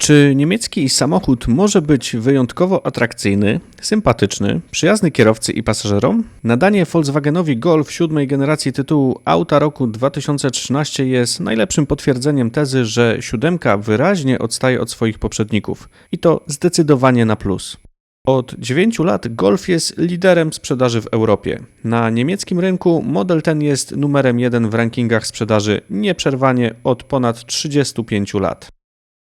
Czy niemiecki samochód może być wyjątkowo atrakcyjny, sympatyczny, przyjazny kierowcy i pasażerom? Nadanie Volkswagenowi Golf siódmej generacji tytułu Auta roku 2013 jest najlepszym potwierdzeniem tezy, że siódemka wyraźnie odstaje od swoich poprzedników i to zdecydowanie na plus. Od 9 lat Golf jest liderem sprzedaży w Europie. Na niemieckim rynku model ten jest numerem jeden w rankingach sprzedaży nieprzerwanie od ponad 35 lat.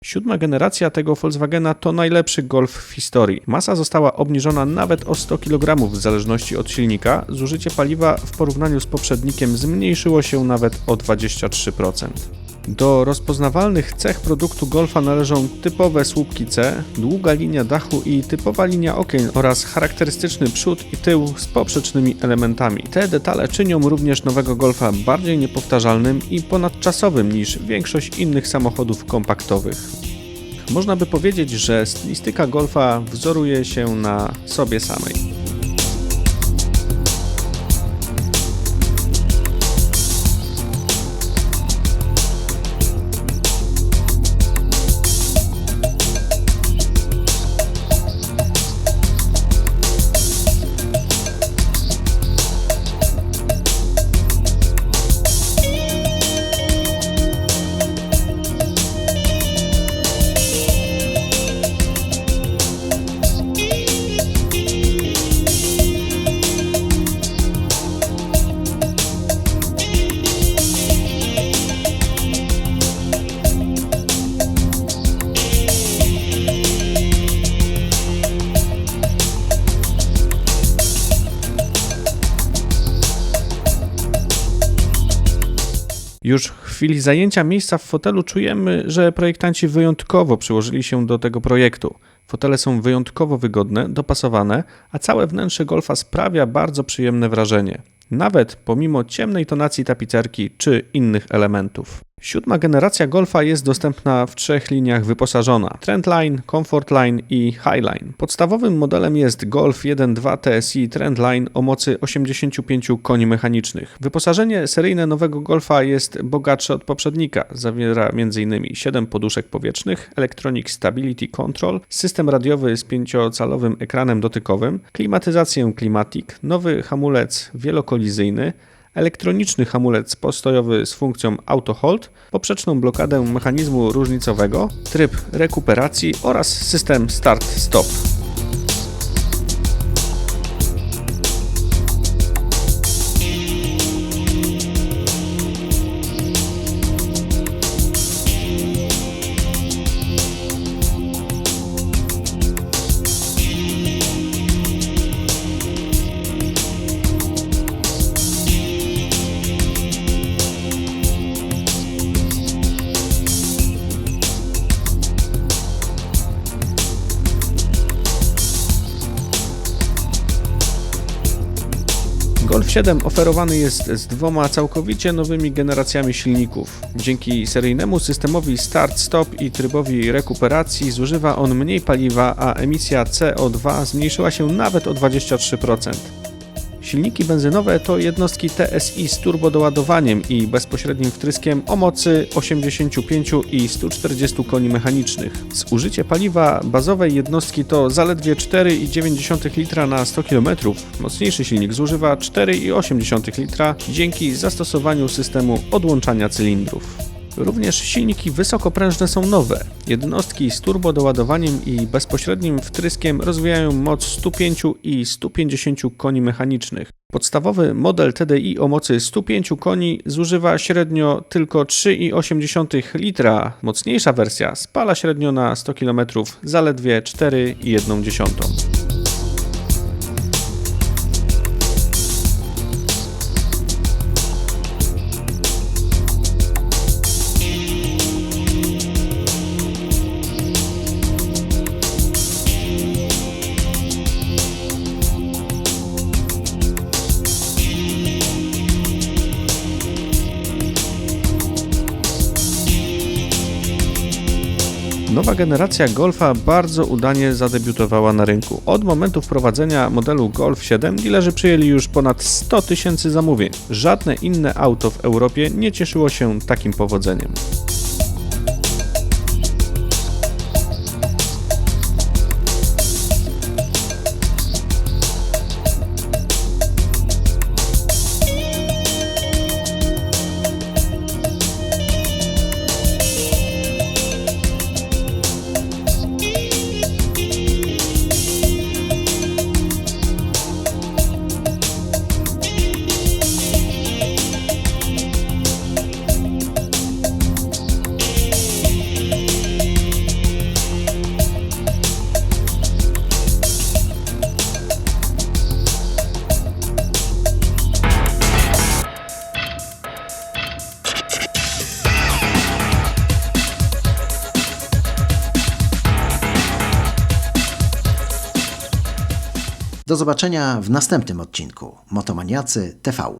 Siódma generacja tego Volkswagena to najlepszy Golf w historii. Masa została obniżona nawet o 100 kg w zależności od silnika. Zużycie paliwa w porównaniu z poprzednikiem zmniejszyło się nawet o 23%. Do rozpoznawalnych cech produktu Golfa należą typowe słupki C, długa linia dachu i typowa linia okien oraz charakterystyczny przód i tył z poprzecznymi elementami. Te detale czynią również nowego Golfa bardziej niepowtarzalnym i ponadczasowym niż większość innych samochodów kompaktowych. Można by powiedzieć, że stylistyka Golfa wzoruje się na sobie samej. Już w chwili zajęcia miejsca w fotelu czujemy, że projektanci wyjątkowo przyłożyli się do tego projektu. Fotele są wyjątkowo wygodne, dopasowane, a całe wnętrze golfa sprawia bardzo przyjemne wrażenie, nawet pomimo ciemnej tonacji tapicerki czy innych elementów. Siódma generacja Golfa jest dostępna w trzech liniach wyposażona: Trendline, Comfortline i Highline. Podstawowym modelem jest Golf 1.2 TSI Trendline o mocy 85 koni mechanicznych. Wyposażenie seryjne nowego Golfa jest bogatsze od poprzednika. Zawiera m.in. 7 poduszek powietrznych, Electronic Stability Control, system radiowy z 5-calowym ekranem dotykowym, klimatyzację Climatic, nowy hamulec wielokolizyjny, elektroniczny hamulec postojowy z funkcją Auto Hold, poprzeczną blokadę mechanizmu różnicowego, tryb rekuperacji oraz system Start-Stop. 7 oferowany jest z dwoma całkowicie nowymi generacjami silników. Dzięki seryjnemu systemowi start-stop i trybowi rekuperacji zużywa on mniej paliwa, a emisja CO2 zmniejszyła się nawet o 23%. Silniki benzynowe to jednostki TSI z turbodoładowaniem i bezpośrednim wtryskiem o mocy 85 i 140 koni mechanicznych. Zużycie paliwa bazowej jednostki to zaledwie 4,9 litra na 100 km. Mocniejszy silnik zużywa 4,8 litra dzięki zastosowaniu systemu odłączania cylindrów. Również silniki wysokoprężne są nowe. Jednostki z turbodoładowaniem i bezpośrednim wtryskiem rozwijają moc 105 i 150 koni mechanicznych. Podstawowy model TDI o mocy 105 koni zużywa średnio tylko 3,8 litra. Mocniejsza wersja spala średnio na 100 km zaledwie 4,1. Nowa generacja Golfa bardzo udanie zadebiutowała na rynku. Od momentu wprowadzenia modelu Golf 7 dealerzy przyjęli już ponad 100 tysięcy zamówień. Żadne inne auto w Europie nie cieszyło się takim powodzeniem. Do zobaczenia w następnym odcinku Motomaniacy TV.